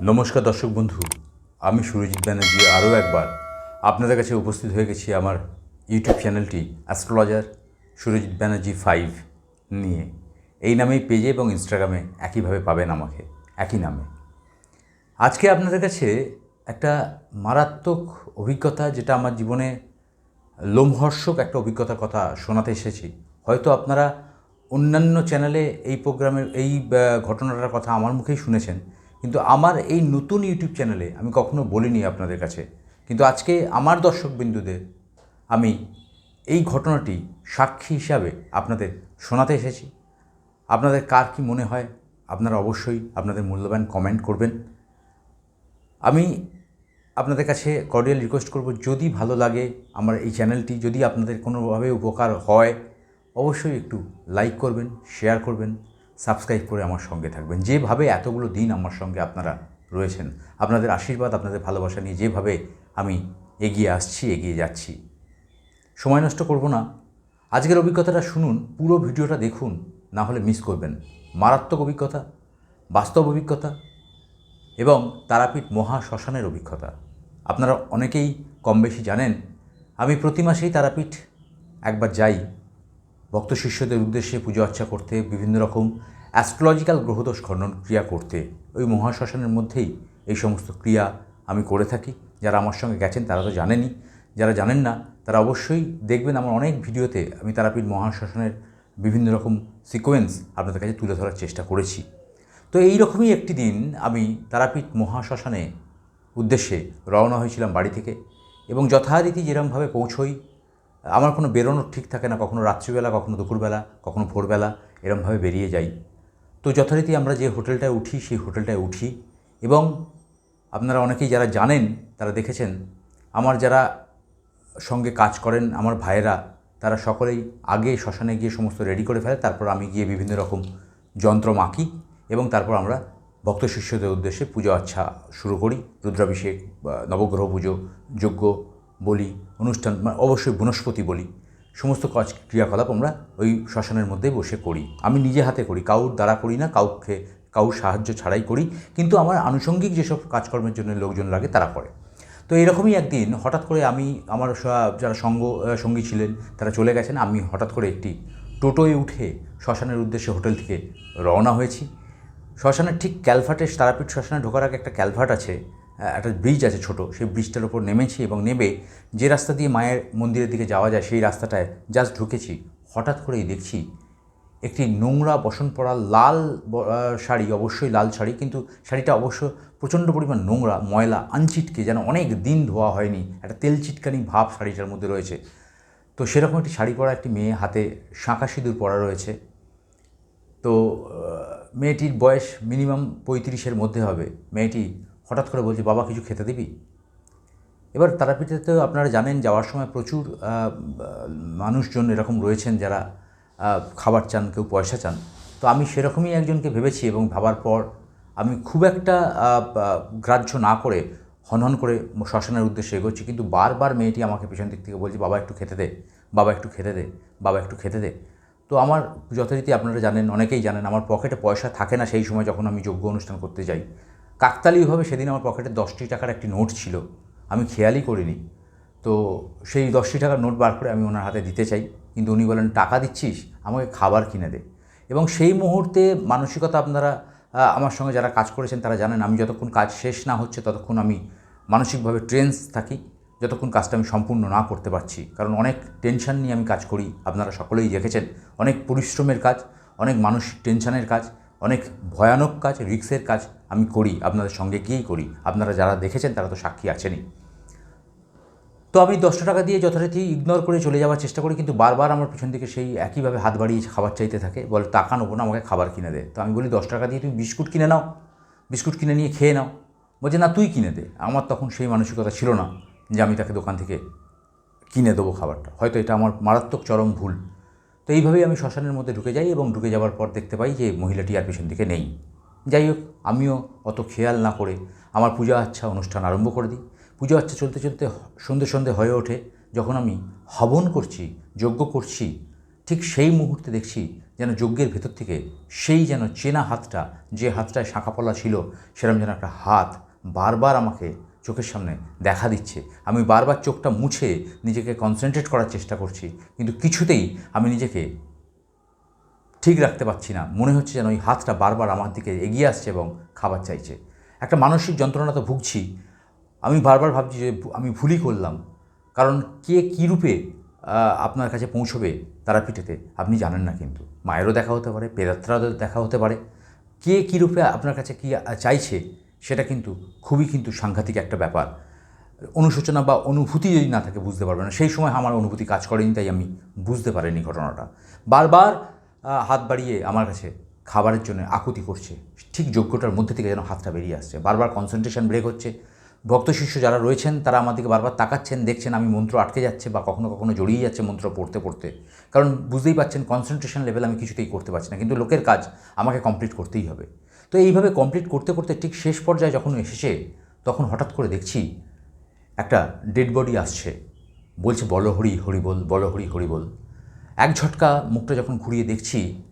নমস্কার দর্শক বন্ধু, আমি সুরজিৎ ব্যানার্জি আরও একবার আপনাদের কাছে উপস্থিত হয়ে গেছি আমার ইউটিউব চ্যানেলটি অ্যাস্ট্রোলজার সুরজিৎ ব্যানার্জি ফাইভ নিয়ে। এই নামেই পেজে এবং ইনস্টাগ্রামে একইভাবে পাবেন আমাকে, একই নামে। আজকে আপনাদের কাছে একটা মারাত্মক অভিজ্ঞতা যেটা আমার জীবনে লোমহর্ষক একটা অভিজ্ঞতার কথা শোনাতে এসেছি। হয়তো আপনারা অন্যান্য চ্যানেলে এই প্রোগ্রামের এই ঘটনাটার কথা আমার মুখেই শুনেছেন। কিন্তু আমার এই নতুন ইউটিউব চ্যানেলে আমি কখনো বলিনি আপনাদের কাছে, কিন্তু আজকে আমার দর্শকবিন্দুদের আমি এই ঘটনাটি সাক্ষী হিসাবে আপনাদের শোনাতে এসেছি। আপনাদের কার কি মনে হয়? আপনারা অবশ্যই আপনাদের মূল্যবান কমেন্ট করবেন। আমি আপনাদের কাছে কর্ডিয়াল রিকোয়েস্ট করব, যদি ভালো লাগে আমার এই চ্যানেলটি, যদি আপনাদের কোনোভাবে উপকার হয়, অবশ্যই একটু লাইক করবেন শেয়ার করবেন। সাবস্ক্রাইব করে আমার সঙ্গে থাকবেন। যেভাবে এতগুলো দিন আমার সঙ্গে আপনারা রয়েছেন, আপনাদের আশীর্বাদ, আপনাদের ভালোবাসা নিয়ে যেভাবে আমি এগিয়ে আসছি, এগিয়ে যাচ্ছি, সময় নষ্ট করব না। আজকের অভিজ্ঞতাটা শুনুন, পুরো ভিডিওটা দেখুন, না হলে মিস করবেন। মারাত্মক অভিজ্ঞতা, বাস্তব অভিজ্ঞতা এবং তারাপীঠ মহা শ্মশানের অভিজ্ঞতা। আপনারা অনেকেই কম বেশি জানেন, আমি প্রতি মাসেই তারাপীঠ একবার যাই। ভক্ত শিষ্যদের উদ্দেশ্যে পুজো আর্চা করতে, বিভিন্ন রকম অ্যাস্ট্রোলজিক্যাল গ্রহদোষ খণ্ডন ক্রিয়া করতে, ওই মহাশ্মশানের মধ্যেই এই সমস্ত ক্রিয়া আমি করে থাকি। যারা আমার সঙ্গে গেছেন তারা তো জানেনই। যারা জানেন না, তারা অবশ্যই দেখবেন আমার অনেক ভিডিওতে আমি তারাপীঠ মহাশ্মশানের বিভিন্ন রকম সিকোয়েন্স আপনাদের কাছে তুলে ধরার চেষ্টা করেছি। তো এই রকমই একটি দিন আমি তারাপীঠ মহাশ্মশানে উদ্দেশ্যে রওনা হয়েছিলাম বাড়ি থেকে এবং যথারীতি যেরমভাবে পৌঁছই আমার কোনো বেরোনোর ঠিক থাকে না, কখনো রাত্রিবেলা, কখনো দুপুরবেলা, কখনো ভোরবেলা, এরমভাবে বেরিয়ে যাই। তো যথারীতি আমরা যে হোটেলটায় উঠি, সেই হোটেলটায় উঠি এবং আপনারা অনেকেই যারা জানেন, তারা দেখেছেন, আমার যারা সঙ্গে কাজ করেন, আমার ভাইয়েরা, তারা সকলেই আগে শ্মশানে গিয়ে সমস্ত রেডি করে ফেলে, তারপর আমি গিয়ে বিভিন্ন রকম যন্ত্র মাখি এবং তারপর আমরা ভক্ত শিষ্যদের উদ্দেশ্যে পুজো আচ্ছা শুরু করি। রুদ্রাভিষেক নবগ্রহ পুজো, যজ্ঞ বলি, অনুষ্ঠান মানে অবশ্যই বনস্পতি বলি, সমস্ত কাজ ক্রিয়াকলাপ আমরা ওই শ্মশানের মধ্যেই বসে করি। আমি নিজে হাতে করি, কাউর দ্বারা করি না, কাউকে, কাউর সাহায্য ছাড়াই করি, কিন্তু আমার আনুষঙ্গিক যেসব কাজকর্মের জন্য লোকজন লাগে তারা করে। তো এরকমই একদিন হঠাৎ করে আমি, আমার যারা সঙ্গ, সঙ্গী ছিলেন, তারা চলে গেছেন, আমি হঠাৎ করে একটি টোটোয় উঠে শ্মশানের উদ্দেশ্যে হোটেল থেকে রওনা হয়েছি। শ্মশানের ঠিক ক্যালভার্টে তারাপীঠ শ্মশানে ঢোকার আগে একটা ক্যালভার্ট আছে একটা ব্রিজ আছে ছোট, সেই ব্রিজটার ওপর নেমেছি এবং নেমে যে রাস্তা দিয়ে মায়ের মন্দিরের দিকে যাওয়া যায়, সেই রাস্তাটায় জাস্ট ঢুকেছি। হঠাৎ করেই দেখছি একটি নোংরা বসন পড়া লাল শাড়ি, অবশ্যই লাল শাড়ি, কিন্তু শাড়িটা অবশ্য প্রচণ্ড পরিমাণ নোংরা, ময়লা, আনচিটকে যেন অনেক দিন ধোয়া হয়নি, একটা তেল চিটকানি ভাব শাড়িটার মধ্যে রয়েছে। তো সেরকম একটি শাড়ি পরা একটি মেয়ে, হাতে শাঁখা সিঁদুর পরা রয়েছে। তো মেয়েটির বয়স মিনিমাম পঁয়ত্রিশের মধ্যে হবে। মেয়েটি হঠাৎ করে বলছি, বাবা, কিছু খেতে দিবি? এবার তারাপীঠে তো আপনারা জানেন যাওয়ার সময় প্রচুর মানুষজন এরকম রয়েছেন যারা খাবার চান, কেউ পয়সা চান। তো আমি সেরকমই একজনকে ভেবেছি এবং ভাবার পর আমি খুব একটা গ্রাহ্য না করে হনহন করে শ্মশানের উদ্দেশ্যে এগোচ্ছি। কিন্তু বারবার মেয়েটি আমাকে পেছন দিক থেকে বলছে, বাবা, একটু খেতে দে, বাবা, একটু খেতে দে, বাবা, একটু খেতে দে। তো আমার যথারীতি আপনারা জানেন, অনেকেই জানেন, আমার পকেটে পয়সা থাকে না সেই সময় যখন আমি যোগ্য অনুষ্ঠান করতে যাই। কাকতালীয়ভাবে সেদিন আমার পকেটে দশটি টাকার একটি নোট ছিল। আমি খেয়ালই করিনি। তো সেই দশটি টাকার নোট বার করে আমি ওনার হাতে দিতে চাই। কিন্তু উনি বলেন, টাকা দিচ্ছিস? আমাকে খাবার কিনে দে। এবং সেই মুহূর্তে মানসিকতা আপনারা আমার সঙ্গে যারা কাজ করেছেন তারা জানেন, আমি যতক্ষণ কাজ শেষ না হচ্ছে ততক্ষণ আমি মানসিকভাবে ট্রেন্স থাকি। যতক্ষণ কাজটা আমি সম্পূর্ণ না করতে পারছি। কারণ অনেক টেনশন নিয়ে আমি কাজ করি। আপনারা সকলেই দেখেছেন, অনেক পরিশ্রমের কাজ, অনেক মানসিক টেনশনের কাজ। অনেক ভয়ানক কাজ রিক্সের কাজ আমি করি, আপনাদের সঙ্গে গিয়েই করি। আপনারা যারা দেখেছেন তারা তো সাক্ষী আছেনই। তো আমি দশটা টাকা দিয়ে যথারীতি ইগনোর করে চলে যাওয়ার চেষ্টা করি, কিন্তু বারবার আমার পিছন থেকে সেই একইভাবে হাত বাড়িয়ে খাবার চাইতে থাকে, বলে টাকা নেব না, আমাকে খাবার কিনে দে। তো আমি বলি, দশ টাকা দিয়ে তুমি বিস্কুট কিনে নাও, বিস্কুট কিনে নিয়ে খেয়ে নাও। বলছে, না, তুই কিনে দে। আমার তখন সেই মানসিকতা ছিল না যে আমি তাকে দোকান থেকে কিনে দেবো খাবারটা। হয়তো এটা আমার মারাত্মক চরম ভুল। তো এইভাবেই আমি শ্মশানের মধ্যে ঢুকে যাই এবং ঢুকে যাওয়ার পর দেখতে পাই যে মহিলাটি আর পিছন দিকে নেই। যাই হোক, আমিও অত খেয়াল না করে আমার পূজা আচ্ছা অনুষ্ঠান আরম্ভ করে দিই। পূজা আচ্ছা চলতে চলতে সন্ধে সন্ধে হয়ে ওঠে। যখন আমি হবন করছি, যজ্ঞ করছি, ঠিক সেই মুহূর্তে দেখছি যেন যজ্ঞের ভেতর থেকে সেই যেন চেনা হাতটা, যে হাতটায় শাঁখাপলা ছিল সেরকম যেন একটা হাত বারবার আমাকে চোখের সামনে দেখা দিচ্ছে। আমি বারবার চোখটা মুছে নিজেকে কনসেন্ট্রেট করার চেষ্টা করছি, কিন্তু কিছুতেই আমি নিজেকে ঠিক রাখতে পারছি না। মনে হচ্ছে যেন ওই হাতটা বারবার আমার দিকে এগিয়ে আসছে এবং খাবার চাইছে। একটা মানসিক যন্ত্রণা তো ভুগছি। আমি বারবার ভাবছি যে আমি ভুলই করলাম। কারণ কে কী রূপে আপনার কাছে পৌঁছবে তারাপীঠেতে, আপনি জানেন না কিন্তু। মায়েরও দেখা হতে পারে পেদাত্রারও দেখা হতে পারে। কে কী রূপে আপনার কাছে কী চাইছে সেটা কিন্তু খুবই কিন্তু সাংঘাতিক একটা ব্যাপার। অনুশোচনা বা অনুভূতি যদি না থাকে বুঝতে পারবে না, সেই সময় আমার অনুভূতি কাজ করেনি, তাই আমি বুঝতে পারিনি ঘটনাটা। বারবার হাত বাড়িয়ে আমার কাছে খাবারের জন্য আকুতি করছে। ঠিক যোগ্যটার মধ্যে থেকে যেন হাতটা বেরিয়ে আসছে। বারবার কনসেন্ট্রেশন ব্রেক হচ্ছে। ভক্ত শিষ্য যারা রয়েছেন, তারা আমার দিকে বারবার তাকাচ্ছেন, দেখছেন আমি মন্ত্র আটকে যাচ্ছে বা কখনো কখনো জড়িয়ে যাচ্ছে মন্ত্র পড়তে পড়তে। কারণ বুঝতেই পাচ্ছেন কনসেন্ট্রেশন লেভেল আমি কিছুতেই করতে পারছি না। কিন্তু লোকের কাজ আমাকে কমপ্লিট করতেই হবে। তো এইভাবে কমপ্লিট করতে করতে ঠিক শেষ পর্যায়ে যখন এসেছে, তখন হঠাৎ করে দেখছি একটা ডেড বডি আসছে। বলছে, বলো হরি হরি বল হরি হরি বল। এক ঝটকা মুখটা যখন ঘুরিয়ে দেখছি,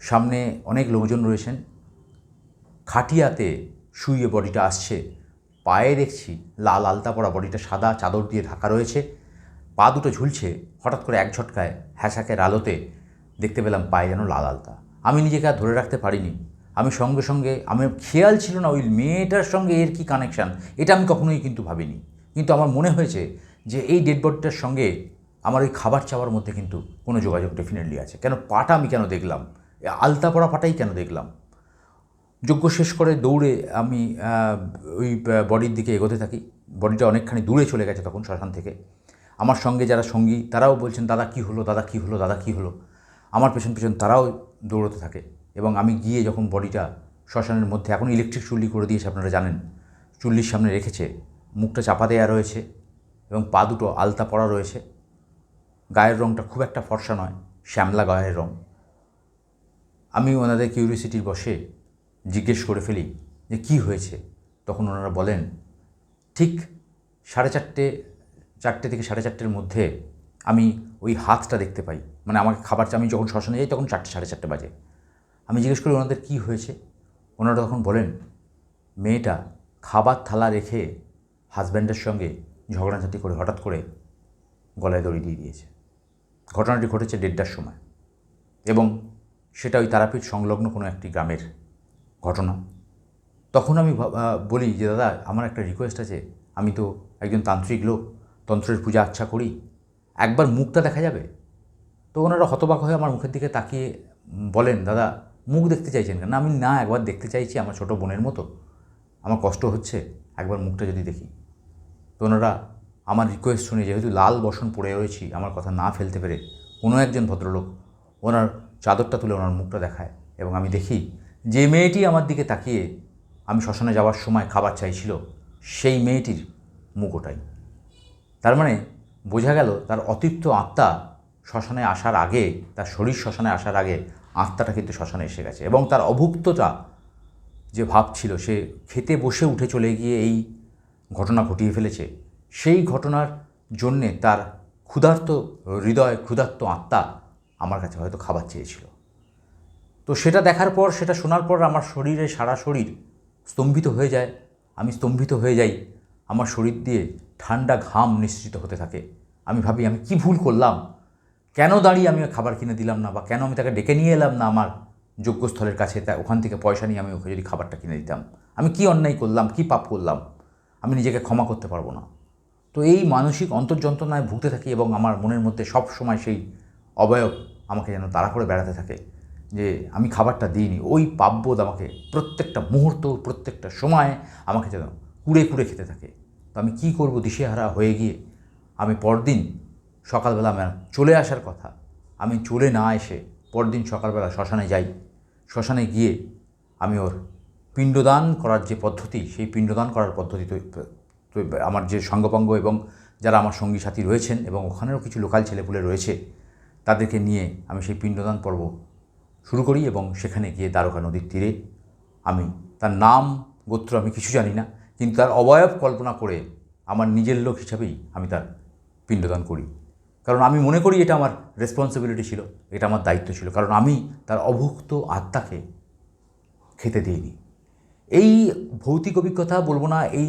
সামনে অনেক লোকজন রয়েছেন। খাটিয়াতে শুয়ে বডিটা আসছে। পায়ে দেখছি লাল আলতা পরা বডিটা সাদা চাদর দিয়ে ঢাকা রয়েছে। পা দুটো ঝুলছে। হঠাৎ করে এক ঝটকায় হ্যাঁসাকের আলোতে দেখতে পেলাম পায়ে যেন লাল আলতা। আমি নিজেকে আর ধরে রাখতে পারিনি। আমি সঙ্গে সঙ্গে আমি খেয়াল ছিল না ওই মেয়েটার সঙ্গে এর কি কানেকশান এটা আমি কখনোই কিন্তু ভাবিনি। কিন্তু আমার মনে হয়েছে যে এই ডেড বডিটার সঙ্গে আমার ওই খাবার চাওয়ার মধ্যে কিন্তু কোনো যোগাযোগ ডেফিনেটলি আছে। কেন পাটা আমি কেন দেখলাম? আলতা পড়া পাটাই কেন দেখলাম? যজ্ঞ শেষ করে দৌড়ে আমি ওই বডির দিকে এগোতে থাকি। বডিটা অনেকখানি দূরে চলে গেছে তখন শ্মশান থেকে। আমার সঙ্গে যারা সঙ্গী, তারাও বলছেন, দাদা, কী হলো? দাদা, কী হলো? দাদা, কী হলো? আমার পেছন পেছন তারাও দৌড়তে থাকে। এবং আমি গিয়ে যখন বডিটা শ্মশানের মধ্যে, এখন ইলেকট্রিক চুল্লি করে দিয়েছে আপনারা জানেন, চুল্লির সামনে রেখেছে, মুখটা চাপা দেওয়া রয়েছে এবং পা দুটো আলতা পড়া রয়েছে। গায়ের রঙটা খুব একটা ফর্সা নয়, শ্যামলা গায়ের রঙ আমি ওনাদের কিউরিয়াসিটির বসে জিজ্ঞেস করে ফেলি যে কী হয়েছে? তখন ওনারা বলেন, ঠিক সাড়ে চারটে চারটে থেকে সাড়ে চারটের মধ্যে আমি ওই হাতটা দেখতে পাই। মানে আমাকে খাবার, আমি যখন শ্মশানে যাই তখন চারটে, সাড়ে চারটে বাজে। আমি জিজ্ঞেস করি, ওনাদের কী হয়েছে? ওনারা তখন বলেন, মেয়েটা খাবার থালা রেখে হাজব্যান্ডের সঙ্গে ঝগড়াঝাটি করে হঠাৎ করে গলায় দড়ি দিয়ে দিয়েছে। ঘটনাটি ঘটেছে দেড়টার সময় এবং সেটা ওই তারাপীঠ সংলগ্ন কোনো একটি গ্রামের ঘটনা। তখন আমি বলি যে, দাদা, আমার একটা রিকোয়েস্ট আছে। আমি তো একজন তান্ত্রিক লোক, তন্ত্রের পূজা আচ্ছা করি। একবার মুখটা দেখা যাবে? তো ওনারা হতবাক হয়ে আমার মুখের দিকে তাকিয়ে বলেন, দাদা মুখ দেখতে চাইছেন কেন? আমি না, একবার দেখতে চাইছি আমার ছোট বোনের মতো। আমার কষ্ট হচ্ছে, একবার মুখটা যদি দেখি। তো ওনারা আমার রিকোয়েস্ট শুনে, যেহেতু লাল বসন পড়ে রয়েছি, আমার কথা না ফেলতে পেরে কোনো একজন ভদ্রলোক ওনার চাদরটা তুলে ওনার মুখটা দেখায় এবং আমি দেখি, যে মেয়েটি আমার দিকে তাকিয়ে আমি শ্মশানে যাওয়ার সময় খাবার চাইছিল, সেই মেয়েটির মুখ ওটাই। তার মানে বোঝা গেল, তার অতিরিক্ত আত্মা শ্মশানে আসার আগে, তার শরীর শ্মশানে আসার আগে আত্মাটা কিন্তু শ্মশানে এসে গেছে এবং তার অভুক্ততা যে ভাব ছিল, সে খেতে বসে উঠে চলে গিয়ে এই ঘটনা ঘটিয়ে ফেলেছে। সেই ঘটনার জন্যে তার ক্ষুধার্ত হৃদয়, ক্ষুধার্ত আত্মা আমার কাছে হয়তো খাবার চেয়েছিল। তো সেটা দেখার পর, সেটা শোনার পর আমার শরীরে সারা শরীর স্তম্ভিত হয়ে যায়। আমি স্তম্ভিত হয়ে যাই। আমার শরীর দিয়ে ঠান্ডা ঘাম নিঃসৃত হতে থাকে। আমি ভাবি, আমি কি ভুল করলাম? কেন দাঁড়িয়ে আমি খাবার কিনে দিলাম না বা কেন আমি তাকে ডেকে নিয়ে এলাম না আমার যোগ্যস্থলের কাছে তা ওখান থেকে পয়সা নিয়ে আমি ওকে যদি খাবারটা কিনে দিতাম? আমি কি অন্যায় করলাম, কি পাপ করলাম? আমি নিজেকে ক্ষমা করতে পারব না। তো এই মানসিক অন্তর্যন্ত্রণায় ভুগতে থাকি এবং আমার মনের মধ্যে সব সময় সেই অবয়ব আমাকে যেন তাড়া করে বেড়াতে থাকে যে আমি খাবারটা দিইনি। ওই পাপবোধ আমাকে প্রত্যেকটা মুহূর্ত, প্রত্যেকটা সময় আমাকে যেন কুড়ে কুড়ে খেতে থাকে। তো আমি কী করব দিশেহারা হয়ে গিয়ে? আমি পরদিন সকালবেলা আমার চলে আসার কথা। আমি চলে না এসে পরদিন সকালবেলা শ্মশানে যাই। শ্মশানে গিয়ে আমি ওর পিণ্ডদান করার যে পদ্ধতি, সেই পিণ্ডদান করার পদ্ধতি আমার যে সঙ্গপঙ্গ এবং যারা আমার সঙ্গী সাথী রয়েছেন এবং ওখানেও কিছু লোকাল ছেলেপুলে রয়েছে, তাদেরকে নিয়ে আমি সেই পিণ্ডদান পর্ব শুরু করি এবং সেখানে গিয়ে দ্বারকা নদীর তীরে আমি, তার নাম, গোত্র আমি কিছু জানি না, কিন্তু তার অবয়ব কল্পনা করে আমার নিজের লোক হিসাবেই আমি তার পিণ্ডদান করি। কারণ আমি মনে করি এটা আমার রেসপন্সিবিলিটি ছিল, এটা আমার দায়িত্ব ছিল। কারণ আমি তার অভুক্ত আত্মাকে খেতে দিইনি। এই ভৌতিক অভিজ্ঞতা বলব না, এই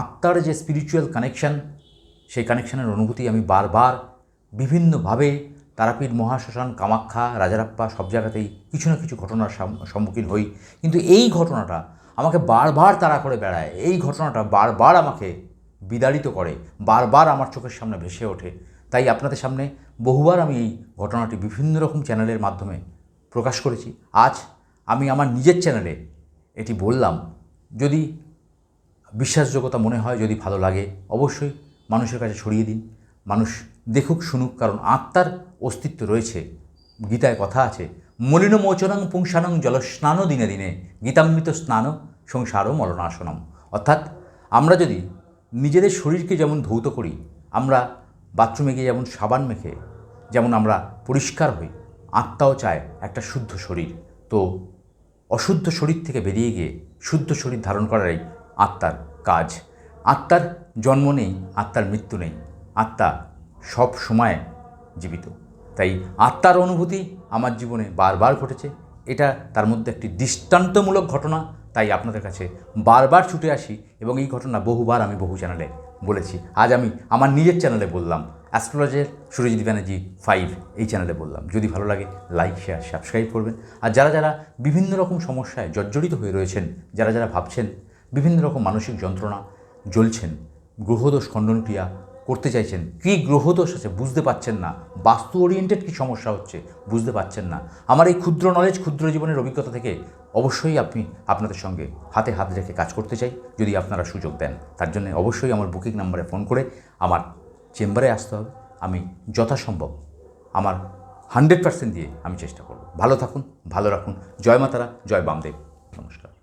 আত্মার যে স্পিরিচুয়াল কানেকশন সেই কানেকশানের অনুভূতি আমি বারবার বিভিন্নভাবে তারাপীঠ মহাশ্মশান, কামাখ্যা, রাজারাপ্পা সব জায়গাতেই কিছু না কিছু ঘটনার সম্মুখীন হই। কিন্তু এই ঘটনাটা আমাকে বারবার তাড়া করে বেড়ায়। এই ঘটনাটা বারবার আমাকে বিদারিত করে, বারবার আমার চোখের সামনে ভেসে ওঠে। তাই আপনাদের সামনে বহুবার আমি এই ঘটনাটি বিভিন্ন রকম চ্যানেলের মাধ্যমে প্রকাশ করেছি। আজ আমি আমার নিজের চ্যানেলে এটি বললাম। যদি বিশ্বাসযোগ্যতা মনে হয়, যদি ভালো লাগে, অবশ্যই মানুষের কাছে ছড়িয়ে দিন। মানুষ দেখুক, শুনুক, কারণ আত্মার অস্তিত্ব রয়েছে। গীতায় কথা আছে, মলিন মোচনং পুংসানং জলস্নান দিনে দিনে, গীতামৃত স্নান সংসারও মরণাসনম। অর্থাৎ আমরা যদি নিজেদের শরীরকে যেমন ধৌত করি, আমরা বাথরুমে গিয়ে যেমন সাবান মেখে, যেমন আমরা পরিষ্কার হই, আত্মাও চায় একটা শুদ্ধ শরীর। তো অশুদ্ধ শরীর থেকে বেরিয়ে গিয়ে শুদ্ধ শরীর ধারণ করারই আত্মার কাজ। আত্মার জন্ম নেই, আত্মার মৃত্যু নেই। আত্মা সব সময় জীবিত। তাই আত্মার অনুভূতি আমার জীবনে বারবার ঘটেছে। এটা তার মধ্যে একটি দৃষ্টান্তমূলক ঘটনা। তাই আপনাদের কাছে বারবার ছুটে আসি এবং এই ঘটনা বহুবার আমি বহু চ্যানেলে বলেছি। আজ আমি আমার নিজের চ্যানেলে বললাম অ্যাস্ট্রোলজার সুরজিৎ ব্যানার্জি ফাইভ এই চ্যানেলে বললাম। যদি ভালো লাগে লাইক শেয়ার সাবস্ক্রাইব করবেন। আর যারা যারা বিভিন্ন রকম সমস্যায় জর্জরিত হয়ে রয়েছেন, যারা যারা ভাবছেন, বিভিন্ন রকম মানসিক যন্ত্রণা জ্বলছেন, গ্রহদোষ খণ্ডনক্রিয়া করতে চাইছেন? কী গ্রহদোষ আছে? বুঝতে পাচ্ছেন না। বাস্তু ওরিয়েন্টেড কী সমস্যা হচ্ছে? বুঝতে পাচ্ছেন না। আমার এই ক্ষুদ্র নলেজ ক্ষুদ্র জীবনের অভিজ্ঞতা থেকে অবশ্যই আপনি আপনাদের সঙ্গে হাতে হাত রেখে কাজ করতে চাই, যদি আপনারা সুযোগ দেন। তার জন্য অবশ্যই আমার বুকিং নাম্বারে ফোন করে আমার চেম্বারে আসতে হবে। আমি যথাসম্ভব আমার হান্ড্রেড পার্সেন্ট দিয়ে আমি চেষ্টা করব। ভালো থাকুন, ভালো রাখুন। জয় মাতারা, জয় বামদেব। নমস্কার।